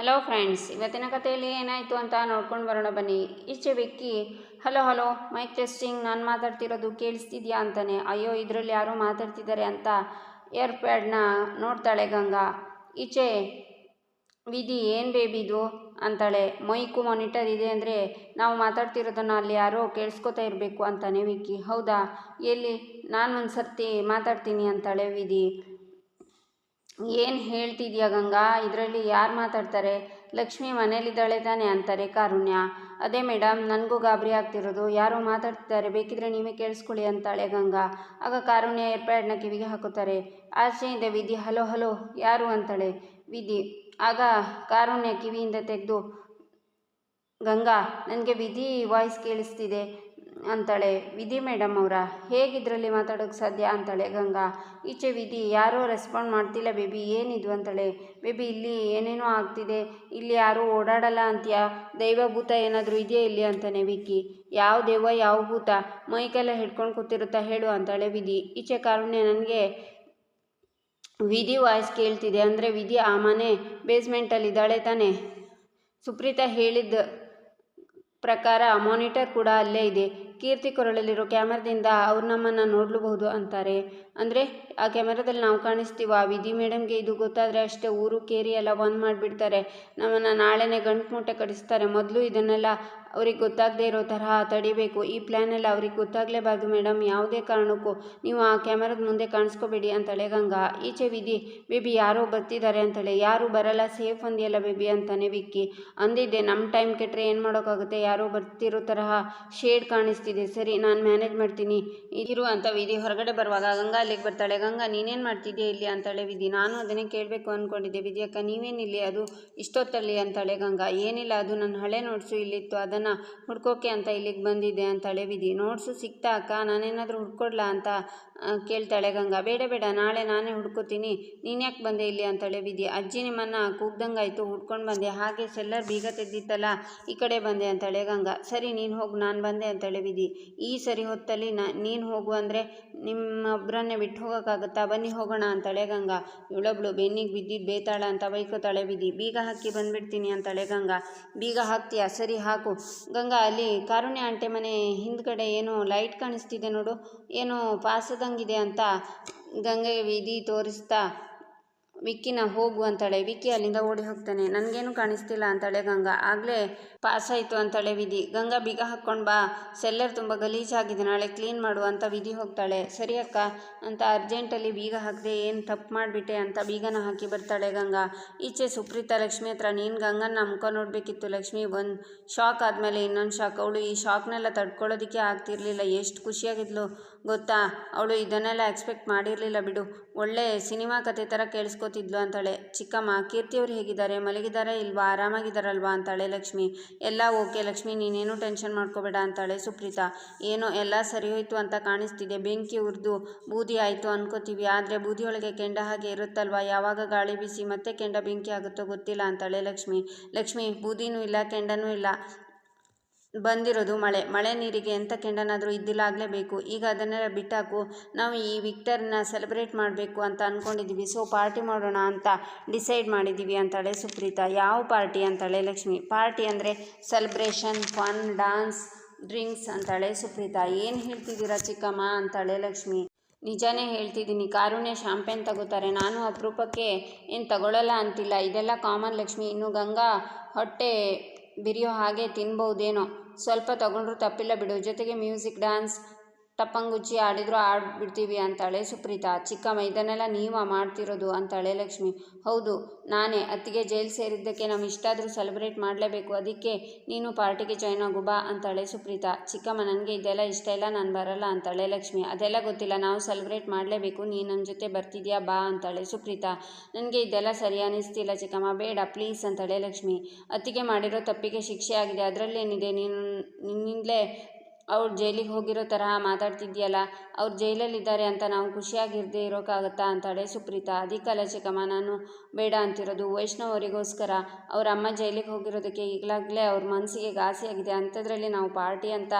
Hello friends ಇವತ್ತಿನ ಕಥೆಯಲ್ಲಿ ಏನಾಯಿತು ಅಂತ ನೋಡ್ಕೊಂಡು ಬರೋಣ ಬನ್ನಿ. ಈಚೆ Vicky hello hello mike testing ನಾನು ಮಾತಾಡ್ತಿರೋದು ಕೇಳಿಸ್ತಿದ್ಯಾ? ಅಂತಾನೆ. ಅಯ್ಯೋ, ಇದರಲ್ಲಿ ಯಾರೋ ಮಾತಾಡ್ತಿದ್ದಾರೆ ಅಂತ ಏರ್ಪ್ಯಾಡ್ನ ನೋಡ್ತಾಳೆ ಗಂಗಾ. ಈಚೆ ವಿಧಿ, ಏನು ಬೇಬಿದು ಅಂತಾಳೆ. ಮೈಕು ಮಾನಿಟರ್ ಇದೆ ಅಂದರೆ ನಾವು ಮಾತಾಡ್ತಿರೋದನ್ನು ಅಲ್ಲಿ ಯಾರೋ ಕೇಳಿಸ್ಕೊತಾ ಇರಬೇಕು ಅಂತಾನೆ ವಿಕ್ಕಿ ಹೌದಾ? ಎಲ್ಲಿ? ನಾನು ಒಂದು ಸರ್ತಿ ಮಾತಾಡ್ತೀನಿ ಅಂತಾಳೆ ವಿಧಿ. ಏನು ಹೇಳ್ತಿದ್ಯಾ ಗಂಗಾ? ಇದರಲ್ಲಿ ಯಾರು ಮಾತಾಡ್ತಾರೆ? ಲಕ್ಷ್ಮಿ ಮನೇಲಿದ್ದಾಳೆ ತಾನೆ ಅಂತಾರೆ ಕಾರುಣ್ಯ. ಅದೇ ಮೇಡಮ್ ನನಗೂ ಗಾಬರಿ ಆಗ್ತಿರೋದು. ಯಾರೋ ಮಾತಾಡ್ತಿದ್ದಾರೆ, ಬೇಕಿದ್ರೆ ನೀವೇ ಕೇಳಿಸ್ಕೊಳ್ಳಿ ಅಂತಾಳೆ ಗಂಗಾ. ಆಗ ಕಾರುಣ್ಯ ಏರ್ಪ್ಯಾಡ್ನ ಕಿವಿಗೆ ಹಾಕುತ್ತಾರೆ. ಆಚೆಯಿಂದ ವಿಧಿ, ಹಲೋ ಹಲೋ, ಯಾರು? ಅಂತಾಳೆ. ವಿಧಿ, ಆಗ ಕಾರುಣ್ಯ ಕಿವಿಯಿಂದ ತೆಗೆದು, ಗಂಗಾ, ನನಗೆ ವಿಧಿ ವಾಯ್ಸ್ ಕೇಳಿಸ್ತಿದೆ. ಅಂತಾಳೆ, ವಿಧಿ ಮೇಡಮ್ ಅವರ, ಹೇಗಿದ್ರಲ್ಲಿ ಮಾತಾಡೋಕ್ಕೆ ಸಾಧ್ಯ? ಅಂತಾಳೆ ಗಂಗಾ, ಈಚೆ ವಿಧಿ, ಯಾರೂ ರೆಸ್ಪಾಂಡ್ ಮಾಡ್ತಿಲ್ಲ ಬೇಬಿ, ಏನಿದು? ಅಂತಾಳೆ, ಬೇಬಿ, ಇಲ್ಲಿ ಏನೇನೋ ಆಗ್ತಿದೆ, ಇಲ್ಲಿ ಯಾರೂ ಓಡಾಡಲ್ಲ ಅಂತೀಯಾ? ದೈವ ಭೂತ ಏನಾದರೂ ಇದೆಯಾ ಇಲ್ಲಿ? ಅಂತಾನೆ ವಿಕ್ಕಿ, ಯಾವ ದೇವ, ಯಾವ ಭೂತ? ಮೈಕೆಲ್ಲ ಹಿಡ್ಕೊಂಡು ಕೂತಿರುತ್ತಾ ಹೇಳು, ಅಂತಾಳೆ ವಿಧಿ, ಈಚೆ ಕಾರುಣ್ಯ ನನಗೆ ವಿಧಿ ವಾಯ್ಸ್ ಕೇಳ್ತಿದೆ, ಅಂದರೆ ವಿಧಿ ಆ ಮನೆ ಬೇಸ್ಮೆಂಟಲ್ಲಿ ಇದ್ದಾಳೆ ತಾನೆ? ಸುಪ್ರೀತಾ ಹೇಳಿದ್ದ ಪ್ರಕಾರ ಮಾನಿಟರ್ ಕೂಡ ಅಲ್ಲೇ ಇದೆ. ಕೀರ್ತಿ ಕೊರಳಲ್ಲಿರೋ ಕ್ಯಾಮರಾದಿಂದ ಅವ್ರು ನಮ್ಮನ್ನು ನೋಡಲೂಬಹುದು ಅಂತಾರೆ. ಅಂದರೆ ಆ ಕ್ಯಾಮರಾದಲ್ಲಿ ನಾವು ಕಾಣಿಸ್ತೀವ ವಿಧಿ ಮೇಡಮ್ಗೆ ಇದು ಗೊತ್ತಾದರೆ ಅಷ್ಟೇ ಊರು ಕೇರಿ ಎಲ್ಲ ಬಂದ್ ಮಾಡಿಬಿಡ್ತಾರೆ. ನಮ್ಮನ್ನು ನಾಳೆನೇ ಗಂಟು ಮೂಟೆ ಕಡಿಸ್ತಾರೆ. ಮೊದಲು ಇದನ್ನೆಲ್ಲ ಅವ್ರಿಗೆ ಗೊತ್ತಾಗದೇ ಇರೋ ತರಹ ತಡಿಬೇಕು. ಈ ಪ್ಲ್ಯಾನೆಲ್ಲ ಅವ್ರಿಗೆ ಗೊತ್ತಾಗಲೇಬಾರ್ದು ಮೇಡಮ್ ಯಾವುದೇ ಕಾರಣಕ್ಕೂ ನೀವು ಆ ಕ್ಯಾಮರಾದ ಮುಂದೆ ಕಾಣಿಸ್ಕೋಬೇಡಿ ಅಂತಳೆ ಗಂಗಾ. ಈಚೆ ವಿಧಿ, ಬೇಬಿ, ಯಾರೋ ಬರ್ತಿದ್ದಾರೆ ಅಂತಳೆ. ಯಾರು ಬರಲ್ಲ. ಸೇಫ್ ಅಂದಿಯಲ್ಲ ಬೇಬಿ ಅಂತಾನೆ ವಿಕ್ಕಿ. ಅಂದಿದ್ದೆ ನಮ್ಮ ಟೈಮ್ ಕೆಟ್ಟರೆ ಏನು ಮಾಡೋಕ್ಕಾಗುತ್ತೆ ಯಾರೋ ಬರ್ತಿರೋ ತರಹ ಶೇಡ್ ಕಾಣಿಸ್ತಿದೆ. ಸರಿ, ನಾನು ಮ್ಯಾನೇಜ್ ಮಾಡ್ತೀನಿ. ಇರು ಅಂತ ವಿಧಿ ಹೊರಗಡೆ ಬರುವಾಗ ಗಂಗಾ ಅಲ್ಲಿಗೆ ಬರ್ತಾಳೆ. ಗಂಗಾ, ನೀನೇನು ಮಾಡ್ತಿದ್ಯಾ ಇಲ್ಲಿ? ಅಂತಾಳೆ ವಿಧಿ. ನಾನು ಅದನ್ನೇ ಕೇಳಬೇಕು ಅಂದ್ಕೊಂಡಿದ್ದೆ ವಿಧಿ ಅಕ್ಕ ನೀವೇನಿಲ್ಲಿ ಅದು ಇಷ್ಟೊತ್ತಲ್ಲಿ? ಅಂತಾಳೆ ಗಂಗಾ. ಏನಿಲ್ಲ, ಅದು ನನ್ನ ಹಳೆ ನೋಟ್ಸು ಇಲ್ಲಿತ್ತು. ಅದನ್ನು ಹುಡ್ಕೋಕೆ ಅಂತ ಇಲ್ಲಿಗೆ ಬಂದಿದ್ದೆ ಅಂತ ವಿಧಿ ನೋಟ್ಸು ಸಿಕ್ತಾ ಅಕ್ಕ ನಾನೇನಾದರೂ ಹುಡ್ಕೊಡ್ಲಾ ಅಂತ ಕೇಳ್ತಾಳೆ ಗಂಗಾ. ಬೇಡ ಬೇಡ, ನಾಳೆ ನಾನೇ ಹುಡ್ಕೋತೀನಿ. ನೀನು ಯಾಕೆ ಬಂದೆ ಇಲ್ಲಿ ಅಂತ ವಿಧಿ ಅಜ್ಜಿ ನಿಮ್ಮನ್ನು ಕೂಗ್ದಂಗಾಯಿತು, ಹುಡ್ಕೊಂಡು ಬಂದೆ. ಹಾಗೆ ಸೆಲ್ಲರ್ ಬೀಗ ತೆಗ್ದಿತ್ತಲ್ಲ, ಈ ಕಡೆ ಬಂದೆ ಅಂತಾಳೆ ಗಂಗಾ. ಸರಿ, ನೀನು ಹೋಗು, ನಾನು ಬಂದೆ ಅಂತ ವಿಧಿ ಈ ಸರಿ ಹೊತ್ತಲ್ಲಿ ನಾ, ನೀನು ಹೋಗು ಅಂದರೆ ನಿಮ್ಮೊಬ್ಬರನ್ನೇ ಬಿಟ್ಟು ಹೋಗೋಕ್ಕಾಗತ್ತಾ? ಬನ್ನಿ ಹೋಗೋಣ ಅಂತಾಳೆ ಗಂಗಾ. ಇವಳೊಬ್ಳು ಬೆನ್ನಿಗೆ ಬಿದ್ದಿದ್ದು ಬೇತಾಳ ಅಂತ ಬೈಕೋತಾಳೆ ಬಿದ್ದಿ ಬೀಗ ಹಾಕಿ ಬಂದ್ಬಿಡ್ತೀನಿ ಅಂತಾಳೆ ಗಂಗಾ. ಬೀಗ ಹಾಕ್ತೀಯಾ? ಸರಿ, ಹಾಕು. ಗಂಗಾ ಅಲ್ಲಿ ಕಾರುಣ್ಯ ಆಂಟೆ ಮನೆ ಹಿಂದ್ಗಡೆ ಏನು ಲೈಟ್ ಕಾಣಿಸ್ತಿದೆ ನೋಡು, ಏನೋ ಪಾಸದಂಗಿದೆ ಅಂತ ಗಂಗೆಗೆ ವಿಧಿ ತೋರಿಸ್ತಾ ವಿಕ್ಕಿನ ಹೋಗು ಅಂತಾಳೆ, ವಿಕ್ಕಿ ಅಲ್ಲಿಂದ ಓಡಿ ಹೋಗ್ತಾನೆ. ನನಗೇನು ಕಾಣಿಸ್ತಿಲ್ಲ ಅಂತಾಳೆ ಗಂಗಾ. ಆಗಲೇ ಪಾಸ್ ಆಯಿತು ಅಂತಾಳೆ ವಿಧಿ. ಗಂಗಾ, ಬೀಗ ಹಾಕ್ಕೊಂಡು ಬಾ. ಸೆಲ್ಲರ್ ತುಂಬ ಗಲೀಜಾಗಿದೆ ನಾಳೆ ಕ್ಲೀನ್ ಮಾಡು ಅಂತ ವಿಧಿ ಹೋಗ್ತಾಳೆ. ಸರಿ ಅಕ್ಕ, ಅಂತ ಅರ್ಜೆಂಟಲ್ಲಿ ಬೀಗ ಹಾಕದೆ ಏನು ತಪ್ಪು ಮಾಡಿಬಿಟ್ಟೆ ಅಂತ ಬೀಗನ ಹಾಕಿ ಬರ್ತಾಳೆ ಗಂಗಾ. ಈಚೆ ಸುಪ್ರೀತಾ ಲಕ್ಷ್ಮಿ ಹತ್ರ ನೀನು ಗಂಗನ ಮುಖ ನೋಡಬೇಕಿತ್ತು ಲಕ್ಷ್ಮಿ. ಒಂದು ಶಾಕ್ ಆದಮೇಲೆ ಇನ್ನೊಂದು ಶಾಕ್. ಅವಳು ಈ ಶಾಕ್ನೆಲ್ಲ ತಡ್ಕೊಳ್ಳೋದಕ್ಕೆ ಆಗ್ತಿರ್ಲಿಲ್ಲ. ಎಷ್ಟು ಖುಷಿಯಾಗಿದ್ಲು. ಗೊತ್ತಾ? ಅವಳು ಇದನ್ನೆಲ್ಲ ಎಕ್ಸ್ಪೆಕ್ಟ್ ಮಾಡಿರಲಿಲ್ಲ ಬಿಡು. ಒಳ್ಳೆ ಸಿನಿಮಾ ಕತೆ ಥರ ಕೇಳಿಸ್ಕೊತಿದ್ಲು ಅಂತಾಳೆ. ಚಿಕ್ಕಮ್ಮ ಕೀರ್ತಿಯವ್ರು ಹೇಗಿದ್ದಾರೆ? ಮಲಗಿದ್ದಾರೆ ಇಲ್ವಾ? ಆರಾಮಾಗಿದ್ದಾರಲ್ವಾ ಅಂತಾಳೆ ಲಕ್ಷ್ಮಿ. ಎಲ್ಲ ಓಕೆ ಲಕ್ಷ್ಮಿ, ನೀನೇನು ಟೆನ್ಷನ್ ಮಾಡ್ಕೋಬೇಡ ಅಂತಾಳೆ ಸುಪ್ರೀತಾ. ಏನೋ ಎಲ್ಲ ಸರಿ ಹೋಯ್ತು ಅಂತ ಕಾಣಿಸ್ತಿದೆ. ಬೆಂಕಿ ಉರಿದು ಬೂದಿ ಆಯಿತು ಅನ್ಕೋತೀವಿ. ಆದರೆ ಬೂದಿಯೊಳಗೆ ಕೆಂಡ ಹಾಗೆ ಇರುತ್ತಲ್ವಾ? ಯಾವಾಗ ಗಾಳಿ ಬೀಸಿ ಮತ್ತೆ ಕೆಂಡ ಬೆಂಕಿ ಆಗುತ್ತೋ ಗೊತ್ತಿಲ್ಲ ಅಂತಾಳೆ ಲಕ್ಷ್ಮಿ. ಲಕ್ಷ್ಮಿ, ಬೂದಿನೂ ಇಲ್ಲ, ಕೆಂಡನೂ ಇಲ್ಲ. ಬಂದಿರೋದು ಮಳೆ. ಮಳೆ ನೀರಿಗೆ ಎಂಥ ಕೆಂಡನಾದರೂ ಇದ್ದಿಲ್ಲಾಗಲೇಬೇಕು ಈಗ ಅದನ್ನೆಲ್ಲ ಬಿಟ್ಟಾಕು ನಾವು ಈ ವಿಕ್ಟರ್ನ ಸೆಲೆಬ್ರೇಟ್ ಮಾಡಬೇಕು ಅಂತ ಅಂದ್ಕೊಂಡಿದ್ದೀವಿ ಸೊ, ಪಾರ್ಟಿ ಮಾಡೋಣ ಅಂತ ಡಿಸೈಡ್ ಮಾಡಿದ್ದೀವಿ ಅಂತಾಳೆ ಸುಪ್ರೀತಾ. ಯಾವ ಪಾರ್ಟಿ ಅಂತಾಳೆ ಲಕ್ಷ್ಮಿ? ಪಾರ್ಟಿ ಅಂದರೆ ಸೆಲೆಬ್ರೇಷನ್, ಫನ್, ಡಾನ್ಸ್, ಡ್ರಿಂಕ್ಸ್ ಅಂತಾಳೆ ಸುಪ್ರೀತಾ. ಏನು ಹೇಳ್ತಿದ್ದೀರಾ ಚಿಕ್ಕಮ್ಮ ಅಂತಾಳೆ ಲಕ್ಷ್ಮಿ? ನಿಜಾನೇ ಹೇಳ್ತಿದ್ದೀನಿ. ಕಾರುಣ್ಯ ಶಾಂಪೇನ್ ತಗೋತಾರೆ. ನಾನು ಅಪರೂಪಕ್ಕೆ ಏನು ತಗೊಳ್ಳಲ್ಲ ಅಂತಿಲ್ಲ. ಇದೆಲ್ಲ ಕಾಮನ್ ಲಕ್ಷ್ಮಿ. ಇನ್ನು ಗಂಗಾ ಹೊಟ್ಟೆ ಬಿರಿಯೋ ಹಾಗೆ ತಿನ್ಬಹುದೇನೋ. ಸ್ವಲ್ಪ ತಗೊಂಡ್ರು ತಪ್ಪಿಲ್ಲ ಬಿಡು. ಜೊತೆಗೆ ಮ್ಯೂಸಿಕ್ ಡ್ಯಾನ್ಸ್ ಟಪ್ಪಂಗುಚ್ಚಿ ಆಡಿದ್ರು ಆಡ್ಬಿಡ್ತೀವಿ ಅಂತಾಳೆ ಸುಪ್ರೀತಾ. ಚಿಕ್ಕಮ್ಮ ಇದನ್ನೆಲ್ಲ ನೀವ ಮಾಡ್ತಿರೋದು ಅಂತಾಳೆ ಲಕ್ಷ್ಮಿ. ಹೌದು, ನಾನೇ. ಅತ್ತಿಗೆ ಜೈಲ್ ಸೇರಿದ್ದಕ್ಕೆ ನಾವು ಇಷ್ಟಾದರೂ ಸೆಲೆಬ್ರೇಟ್ ಮಾಡಲೇಬೇಕು. ಅದಕ್ಕೆ ನೀನು ಪಾರ್ಟಿಗೆ ಜಾಯ್ನ್ ಆಗು ಬಾ ಅಂತಾಳೆ ಸುಪ್ರೀತಾ. ಚಿಕ್ಕಮ್ಮ ನನಗೆ ಇದೆಲ್ಲ ಇಷ್ಟ ಇಲ್ಲ, ನಾನು ಬರಲ್ಲ ಅಂತಾಳೆ ಲಕ್ಷ್ಮಿ. ಅದೆಲ್ಲ ಗೊತ್ತಿಲ್ಲ, ನಾವು ಸೆಲೆಬ್ರೇಟ್ ಮಾಡಲೇಬೇಕು. ನೀನು ನನ್ನ ಜೊತೆ ಬರ್ತಿದ್ಯಾ ಬಾ ಅಂತಾಳೆ ಸುಪ್ರೀತಾ. ನನಗೆ ಇದೆಲ್ಲ ಸರಿ ಅನ್ನಿಸ್ತಿಲ್ಲ ಚಿಕ್ಕಮ್ಮ, ಬೇಡ ಪ್ಲೀಸ್ ಅಂತಾಳೆ ಲಕ್ಷ್ಮಿ. ಅತ್ತಿಗೆ ಮಾಡಿರೋ ತಪ್ಪಿಗೆ ಶಿಕ್ಷೆ ಆಗಿದೆ, ಅದರಲ್ಲೇನಿದೆ? ನೀನು ನಿನ್ನಿಂದಲೇ ಅವ್ರು ಜೈಲಿಗೆ ಹೋಗಿರೋ ತರಹ ಮಾತಾಡ್ತಿದ್ಯಲ್ಲ, ಅವ್ರು ಜೈಲಲ್ಲಿದ್ದಾರೆ ಅಂತ ನಾವು ಖುಷಿಯಾಗಿರದೇ ಇರೋಕ್ಕಾಗತ್ತಾ ಅಂತಾಳೆ ಸುಪ್ರೀತಾ. ಅದಕ್ಕಲ್ಲ ಚಿಕ್ಕಮ್ಮ ನಾನು ಬೇಡ ಅಂತಿರೋದು. ವೈಷ್ಣವರಿಗೋಸ್ಕರ ಅವ್ರ ಅಮ್ಮ ಜೈಲಿಗೆ ಹೋಗಿರೋದಕ್ಕೆ ಈಗಲಾಗಲೇ ಅವ್ರ ಮನಸ್ಸಿಗೆ ಘಾಸಿಯಾಗಿದೆ. ಅಂಥದ್ರಲ್ಲಿ ನಾವು ಪಾರ್ಟಿ ಅಂತ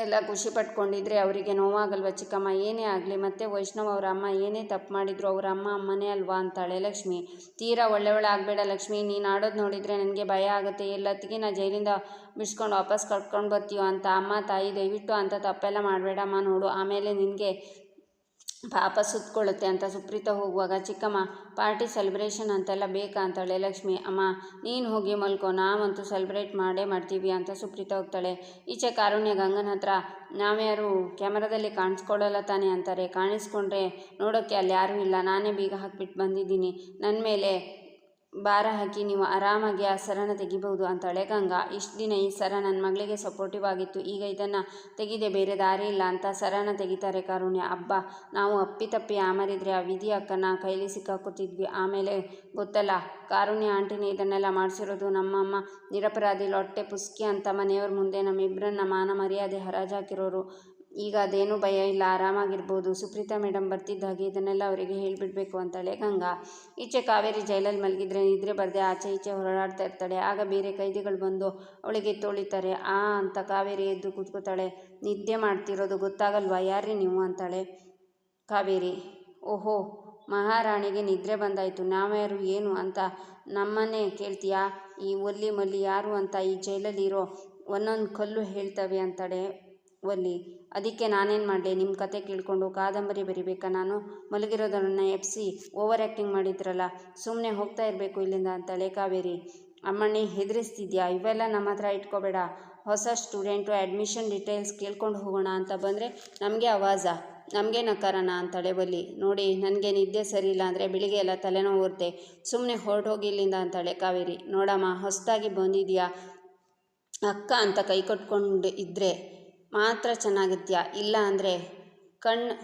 ಎಲ್ಲ ಖುಷಿ ಪಟ್ಕೊಂಡಿದ್ರೆ ಅವರಿಗೆ ನೋವಾಗಲ್ವ ಚಿಕ್ಕಮ್ಮ? ಏನೇ ಆಗಲಿ, ಮತ್ತೆ ವೈಷ್ಣವ್ ಅವರ ಅಮ್ಮ ಏನೇ ತಪ್ಪು ಮಾಡಿದ್ರು ಅವರ ಅಮ್ಮ ಅಮ್ಮನೇ ಅಲ್ವಾ ಅಂತಾಳೆ ಲಕ್ಷ್ಮಿ. ತೀರಾ ಒಳ್ಳೆಯವಳು ಆಗಬೇಡ ಲಕ್ಷ್ಮಿ, ನೀನು ಆಡೋದು ನೋಡಿದರೆ ನನಗೆ ಭಯ ಆಗುತ್ತೆ. ಎಲ್ಲತ್ತಿಗೆ ನಾ ಜೈಲಿಂದ ಬಿಡ್ಸ್ಕೊಂಡು ವಾಪಸ್ ಕರ್ಕೊಂಡು ಬರ್ತೀಯೋ ಅಂತ, ಅಮ್ಮ ತಾಯಿ ದಯವಿಟ್ಟು ಅಂತ ತಪ್ಪೆಲ್ಲ ಮಾಡಬೇಡಮ್ಮ ನೋಡು. ಆಮೇಲೆ ನಿನಗೆ ಪಾಪ ಸುತ್ತಕೊಳ್ಳುತ್ತೆ ಅಂತ ಸುಪ್ರೀತ ಹೋಗುವಾಗ, ಚಿಕ್ಕಮ್ಮ ಪಾರ್ಟಿ ಸೆಲೆಬ್ರೇಷನ್ ಅಂತೆಲ್ಲ ಬೇಕಾ ಅಂತಾಳೆ, ಲಕ್ಷ್ಮಿ, ಅಮ್ಮ, ನೀನು ಹೋಗಿ ಮಲ್ಕೋ, ನಾವಂತೂ ಸೆಲೆಬ್ರೇಟ್ ಮಾಡೇ ಮಾಡ್ತೀವಿ ಅಂತ ಸುಪ್ರೀತ ಹೋಗ್ತಾಳೆ. ಈಚೆ ಕಾರುಣ್ಯ ಗಂಗನ ಹತ್ರ, ನಾವ್ಯಾರು ಕ್ಯಾಮರಾದಲ್ಲಿ ಕಾಣಿಸ್ಕೊಳ್ಳಲ್ಲ ತಾನೆ ಅಂತಾರೆ. ಕಾಣಿಸ್ಕೊಂಡ್ರೆ ನೋಡೋಕ್ಕೆ ಅಲ್ಲಿ ಯಾರೂ ಇಲ್ಲ. ನಾನೇ ಬೀಗ ಹಾಕ್ಬಿಟ್ಟು ಬಂದಿದ್ದೀನಿ. ನನ್ನ ಮೇಲೆ ಭಾರ ಹಾಕಿ ನೀವು ಆರಾಮಾಗಿ ಆ ಸರನ ತೆಗಿಬಹುದು ಅಂತ ಗಂಗಾ ಇಷ್ಟು ದಿನ ಈ ಸರ ನನ್ನ ಮಗಳಿಗೆ ಸಪೋರ್ಟಿವ್ ಆಗಿತ್ತು. ಈಗ ಇದನ್ನು ತೆಗಿದೆ ಬೇರೆ ದಾರಿ ಇಲ್ಲ ಅಂತ ಸರನ ತೆಗಿತಾರೆ ಕಾರುಣ್ಯ. ಹಬ್ಬ ನಾವು ಅಪ್ಪಿತಪ್ಪಿ ಆಮರಿದ್ರೆ ಆ ವಿಧಿ ಅಕ್ಕನ ಕೈಲಿ ಸಿಕ್ಕಾಕುತ್ತಿದ್ವಿ. ಆಮೇಲೆ ಗೊತ್ತಲ್ಲ, ಕಾರುಣ್ಯ ಆಂಟಿನೇ ಇದನ್ನೆಲ್ಲ ಮಾಡಿಸಿರೋದು ನಮ್ಮಮ್ಮ ನಿರಪರಾಧಿ ಲೊಟ್ಟೆ ಪುಸ್ಕಿ ಅಂತ ಮನೆಯವ್ರ ಮುಂದೆ ನಮ್ಮಿಬ್ಬರನ್ನ ಮಾನ ಮರ್ಯಾದೆ ಹರಾಜಾಕಿರೋರು. ಈಗ ಅದೇನೂ ಭಯ ಇಲ್ಲ, ಆರಾಮಾಗಿರ್ಬೋದು. ಸುಪ್ರೀತಾ ಮೇಡಮ್ ಬರ್ತಿದ್ದ ಹಾಗೆ ಇದನ್ನೆಲ್ಲ ಅವರಿಗೆ ಹೇಳಿಬಿಡ್ಬೇಕು ಅಂತಾಳೆ ಗಂಗಾ. ಈಚೆ ಕಾವೇರಿ ಜೈಲಲ್ಲಿ ಮಲಗಿದ್ರೆ ನಿದ್ರೆ ಬರದೆ ಆಚೆ ಈಚೆ ಹೊರಡಾಡ್ತಾ ಇರ್ತಾಳೆ. ಆಗ ಬೇರೆ ಕೈದಿಗಳು ಬಂದು ಅವಳಿಗೆ ತೋಳಿತಾರೆ. ಆ ಅಂತ ಕಾವೇರಿ ಎದ್ದು ಕೂತ್ಕೋತಾಳೆ. ನಿದ್ದೆ ಮಾಡ್ತಿರೋದು ಗೊತ್ತಾಗಲ್ವಾ? ಯಾರ್ರಿ ನೀವು ಅಂತಾಳೆ. ಕಾವೇರಿ, ಓಹೋ, ಮಹಾರಾಣಿಗೆ ನಿದ್ರೆ ಬಂದಾಯಿತು. ನಾವ್ಯಾರು ಏನು ಅಂತ ನಮ್ಮನ್ನೇ ಕೇಳ್ತೀಯಾ? ಈ ಒಲ್ಲಿ ಮಲ್ಲಿ ಯಾರು ಅಂತ ಈ ಜೈಲಲ್ಲಿರೋ ಒಂದೊಂದು ಕಲ್ಲು ಹೇಳ್ತವೆ ಅಂತಾಳೆ ಒಲ್ಲಿ. ಅದಕ್ಕೆ ನಾನೇನು ಮಾಡಲಿ? ನಿಮ್ಮ ಕತೆ ಕೇಳಿಕೊಂಡು ಕಾದಂಬರಿ ಬರಿಬೇಕಾ? ನಾನು ಮಲಗಿರೋದನ್ನ ಎಪ್ಸಿ ಓವರ್ ಆ್ಯಕ್ಟಿಂಗ್ ಮಾಡಿದ್ರಲ್ಲ ಸುಮ್ಮನೆ ಹೋಗ್ತಾ ಇರಬೇಕು ಇಲ್ಲಿಂದ ಅಂತಳೆ ಕಾವೇರಿ ಅಮ್ಮಣ್ಣಿ, ಹೆದರಿಸ್ತಿದ್ಯಾ? ಇವೆಲ್ಲ ನಮ್ಮ ಹತ್ರ ಇಟ್ಕೋಬೇಡ. ಹೊಸ ಸ್ಟೂಡೆಂಟು, ಅಡ್ಮಿಷನ್ ಡೀಟೇಲ್ಸ್ ಕೇಳ್ಕೊಂಡು ಹೋಗೋಣ ಅಂತ ಬಂದರೆ ನಮಗೆ ಆವಾಜ, ನಮಗೆ ನಕಾರಣ ಅಂತಾಳೆ ಬಲ್ಲಿ ನೋಡಿ, ನನಗೆ ನಿದ್ದೆ ಸರಿ ಇಲ್ಲ ಅಂದರೆ ಬೆಳಿಗ್ಗೆ ಎಲ್ಲ ತಲೆನೋವು ಓರ್ತೆ ಸುಮ್ಮನೆ ಹೊರಟೋಗಿ ಇಲ್ಲಿಂದ ಅಂತಾಳೆ ಕಾವೇರಿ ನೋಡಮ್ಮ, ಹೊಸದಾಗಿ ಬಂದಿದೆಯಾ? ಅಕ್ಕ ಅಂತ ಕೈ ಕಟ್ಕೊಂಡು ಇದ್ದರೆ ಮಾತ್ರ ಚೆನ್ನಾಗಿರ್ತೀಯ ಇಲ್ಲ ಅಂದರೆ ಕಣ್ಣು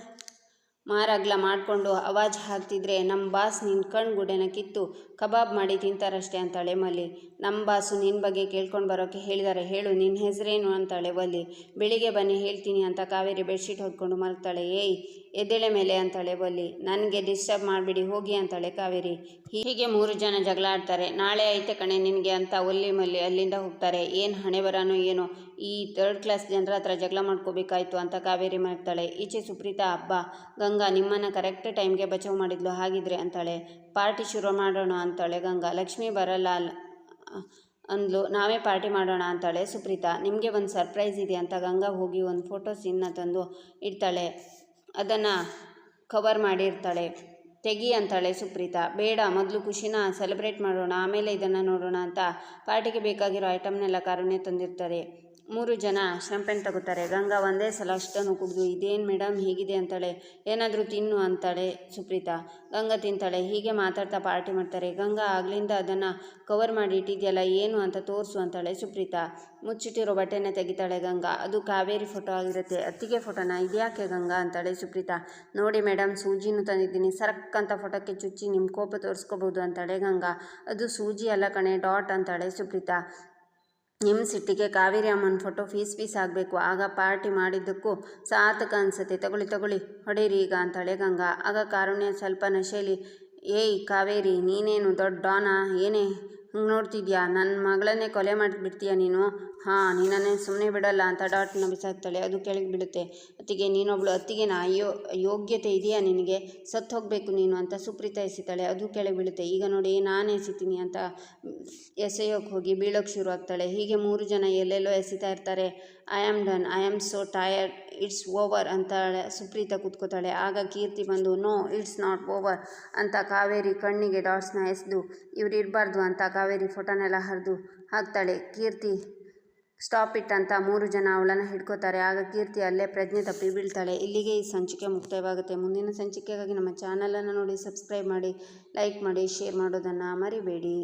ಮಾರಗ್ಲ ಮಾಡಿಕೊಂಡು ಅವಾಜ್ ಹಾಕ್ತಿದ್ರೆ ನಮ್ಮ ಬಾಸ್ ನಿನ್ನ ಕಣ್ಣು ಗುಡೆನ ಕಿತ್ತು ಕಬಾಬ್ ಮಾಡಿ ತಿಂತಾರಷ್ಟೇ ಅಂತಾಳೆ ಮಲ್ಲಿ. ನಮ್ಮ ಬಾಸು ನಿನ್ನ ಬಗ್ಗೆ ಕೇಳ್ಕೊಂಡು ಬರೋಕ್ಕೆ ಹೇಳಿದ್ದಾರೆ ಹೇಳು ನಿನ್ನ ಹೆಸರೇನು ಅಂತಾಳೆ ಒಲ್ಲಿ ಬೆಳಿಗ್ಗೆ ಬನ್ನಿ ಹೇಳ್ತೀನಿ ಅಂತ ಕಾವೇರಿ ಬೆಡ್ಶೀಟ್ ಹೊದ್ಕೊಂಡು ಮಲಗ್ತಾಳೆ, ಏಯ್ ಎದ್ದೇಳೆ ಮೇಲೆ ಅಂತಾಳೆ ಬಲ್ಲಿ, ನನಗೆ ಡಿಸ್ಟರ್ಬ್ ಮಾಡಿಬಿಡಿ, ಹೋಗಿ ಅಂತಾಳೆ ಕಾವೇರಿ. ಹೀಗೆ ಮೂರು ಜನ ಜಗಳ ಆಡ್ತಾರೆ ನಾಳೆ ಐತೆ ಕಣೆ ನಿನಗೆ ಅಂತ ಒಲ್ಲಿ ಮಲ್ಲಿ ಅಲ್ಲಿಂದ ಹೋಗ್ತಾರೆ. ಏನು ಹಣೆ ಬರೋನೋ ಏನೋ, ಈ ಥರ್ಡ್ ಕ್ಲಾಸ್ ಜನರ ಹತ್ರ ಜಗಳ ಮಾಡ್ಕೋಬೇಕಾಯ್ತು ಅಂತ ಕಾವೇರಿ ಮಾಡ್ತಾಳೆ ಈಚೆ ಸುಪ್ರೀತಾ ಹಬ್ಬ ಗಂಗಾ ನಿಮ್ಮನ್ನು ಕರೆಕ್ಟ್ ಟೈಮ್ಗೆ ಬಚಾವ್ ಮಾಡಿದ್ಲು ಹಾಗಿದ್ರೆ ಅಂತಾಳೆ. ಪಾರ್ಟಿ ಶುರು ಮಾಡೋಣ ಅಂತಾಳೆ ಗಂಗಾ. ಲಕ್ಷ್ಮಿ ಬರಲ್ಲ ಅಂದ್ಲು. ನಾವೇ ಪಾರ್ಟಿ ಮಾಡೋಣ ಅಂತಾಳೆ ಸುಪ್ರೀತಾ. ನಿಮಗೆ ಒಂದು ಸರ್ಪ್ರೈಸ್ ಇದೆ ಅಂತ ಗಂಗಾ ಹೋಗಿ ಒಂದು ಫೋಟೋ ಸೀನ್ನ ತಂದು ಇಡ್ತಾಳೆ. ಅದನ್ನು ಕವರ್ ಮಾಡಿರ್ತಾಳೆ. ತೆಗಿ ಅಂತಾಳೆ ಸುಪ್ರೀತಾ. ಬೇಡ, ಮೊದಲು ಖುಷಿನ ಸೆಲೆಬ್ರೇಟ್ ಮಾಡೋಣ, ಆಮೇಲೆ ಇದನ್ನು ನೋಡೋಣ ಅಂತ ಪಾರ್ಟಿಗೆ ಬೇಕಾಗಿರೋ ಐಟಮ್ನೆಲ್ಲ ಕಾರುಣ್ಯ ತಂದಿರ್ತಾರೆ. ಮೂರು ಜನ ಶಂಪೆನ್ ತಗೋತಾರೆ. ಗಂಗಾ ಒಂದೇ ಸಲ ಅಷ್ಟನ್ನು ಕುಡಿದು, ಇದೇನು ಮೇಡಮ್ ಹೀಗಿದೆ? ಅಂತಾಳೆ. ಏನಾದರೂ ತಿನ್ನು, ಅಂತಾಳೆ ಸುಪ್ರೀತಾ. ಗಂಗಾ ತಿಂತಾಳೆ. ಹೀಗೆ ಮಾತಾಡ್ತಾ ಪಾರ್ಟಿ ಮಾಡ್ತಾರೆ. ಗಂಗಾ ಆಗ್ಲಿಂದ ಅದನ್ನು ಕವರ್ ಮಾಡಿ ಇಟ್ಟಿದೆಯಲ್ಲ, ಏನು ಅಂತ ತೋರಿಸು ಅಂತಾಳೆ ಸುಪ್ರೀತಾ. ಮುಚ್ಚಿಟ್ಟಿರೋ ಬಟ್ಟೆನ ತೆಗಿತಾಳೆ ಗಂಗಾ. ಅದು ಕಾವೇರಿ ಫೋಟೋ ಆಗಿರುತ್ತೆ. ಅತ್ತಿಗೆ ಫೋಟೋನ ಇದ್ಯಾಕೆ ಗಂಗಾ ಅಂತಾಳೆ ಸುಪ್ರೀತಾ. ನೋಡಿ ಮೇಡಮ್ ಸೂಜಿನೂ ತಂದಿದ್ದೀನಿ. ಸರಕ್ ಅಂತ ಫೋಟೋಕ್ಕೆ ಚುಚ್ಚಿ ನಿಮ್ಮ ಕೋಪ ತೋರಿಸ್ಕೋಬೋದು, ಅಂತಾಳೆ ಗಂಗಾ. ಅದು ಸೂಜಿ ಅಲ್ಲ ಕಣೆ, ಡಾಟ್, ಅಂತಾಳೆ ಸುಪ್ರೀತಾ. ನಿಮ್ಮ ಸಿಟ್ಟಿಗೆ ಕಾವೇರಿ ಅಮ್ಮನ ಫೋಟೋ ಫೀಸ್ ಫೀಸ್ ಆಗಬೇಕು. ಆಗ ಪಾರ್ಟಿ ಮಾಡಿದ್ದಕ್ಕೂ ಸಾರ್ಥಕ ಅನಿಸುತ್ತೆ. ತಗೊಳ್ಳಿ ತಗೊಳ್ಳಿ. ಹೊಡೀರಿ ಈಗ ಅಂತಳೆ ಗಂಗಾ. ಆಗ ಕಾರುಣ್ಯ, ಸ್ವಲ್ಪ ನಶೇಲಿ. ಏಯ್ ಕಾವೇರಿ, ನೀನೇನು ದೊಡ್ಡ ಡಾನಾ ಏನೇ? ನೋಡ್ತಿದ್ಯಾ? ನನ್ನ ಮಗಳನ್ನೇ ಕೊಲೆ ಮಾಡಿಬಿಡ್ತೀಯ ನೀನು? ಹಾಂ ನೀನನ್ನೇ ಸುಮ್ಮನೆ ಬಿಡೋಲ್ಲ ಅಂತ ಡಾಟ್ನ ಬಿಸಾಕ್ತಾಳೆ. ಅದು ಕೆಳಗೆ ಬಿಡುತ್ತೆ ಅತ್ತಿಗೆ, ನೀನೊಬ್ಳು ನಾ ಅಯ್ಯೋ, ಯೋಗ್ಯತೆ ಇದೆಯಾ ನಿನಗೆ? ಸತ್ತು ಹೋಗಬೇಕು ನೀನು ಅಂತ ಸುಪ್ರೀತ ಎಸಿತಾಳೆ. ಅದು ಕೆಳಗೆ ಬೀಳುತ್ತೆ. ಈಗ ನೋಡಿ, ನಾನು ಎಸಿತೀನಿ ಅಂತ ಎಸೆಯೋಕ್ಕೆ ಹೋಗಿ ಬೀಳೋಕ್ಕೆ ಶುರು ಆಗ್ತಾಳೆ. ಹೀಗೆ ಮೂರು ಜನ ಎಲ್ಲೆಲ್ಲೋ ಎಸಿತಾ ಇರ್ತಾರೆ. I am done I am so tired it's over ಅಂತಾಳೆ, ಸುಪ್ರೀತ ಕೂತ್ಕೋತಾಳೆ. ಆಗ ಕೀರ್ತಿ ಬಂದು, ನೋ, ಇಟ್ಸ್ ನಾಟ್ ಓವರ್ ಅಂತ ಕಾವೇರಿ ಕಣ್ಣಿಗೆ ಡಾಟ್ಸ್ನ ಎಸೆದು, ಇವ್ರು ಇರಬಾರ್ದು ಅಂತ ಕಾವೇರಿ ಫೋಟೋನೆಲ್ಲ ಹರಿದು ಹಾಕ್ತಾಳೆ. ಕೀರ್ತಿ, ಸ್ಟಾಪ್ ಇಟ್ ಅಂತ ಮೂರು ಜನ ಅವಳನ್ನು ಹಿಡ್ಕೋತಾರೆ. ಆಗ ಕೀರ್ತಿ ಅಲ್ಲೇ ಪ್ರಜ್ಞೆ ತಪ್ಪಿ ಬೀಳ್ತಾಳೆ. ಇಲ್ಲಿಗೆ ಈ ಸಂಚಿಕೆ ಮುಕ್ತಾಯವಾಗುತ್ತೆ. ಮುಂದಿನ ಸಂಚಿಕೆಗಾಗಿ ನಮ್ಮ ಚಾನಲನ್ನು ನೋಡಿ, ಸಬ್ಸ್ಕ್ರೈಬ್ ಮಾಡಿ, ಲೈಕ್ ಮಾಡಿ, ಶೇರ್ ಮಾಡೋದನ್ನು ಮರಿಬೇಡಿ.